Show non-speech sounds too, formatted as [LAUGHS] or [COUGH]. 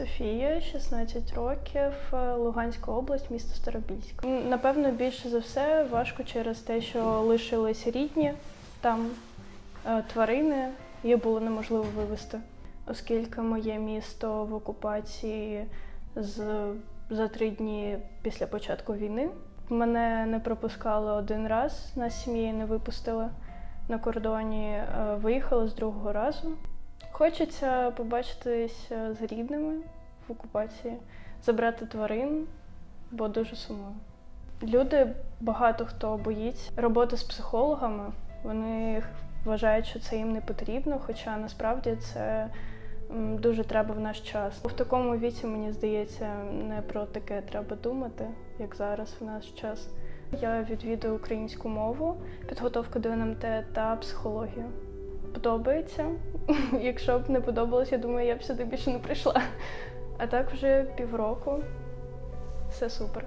Софія, 16 років, е, Луганська область, місто Старобільськ. Напевно, більше за все важко через те, що лишились рідні там е, тварини, їх було неможливо вивезти, оскільки моє місто в окупації з за три дні після початку війни. Мене не пропускали один раз, нас сім'єю не випустили на кордоні, е, виїхали з другого разу. Хочеться побачитись е, з рідними в окупації, забрати тварин, бо дуже сумую. Люди, багато хто боїться роботи з психологами. Вони вважають, що це їм не потрібно, хоча насправді це дуже треба в наш час. В такому віці, мені здається, не про таке треба думати, як зараз в наш час. Я відвідую українську мову, підготовку до НМТ та психологію. Подобається. [LAUGHS] Якщо б не подобалось, я думаю, я б сюди більше не прийшла. А так вже півроку. Все супер.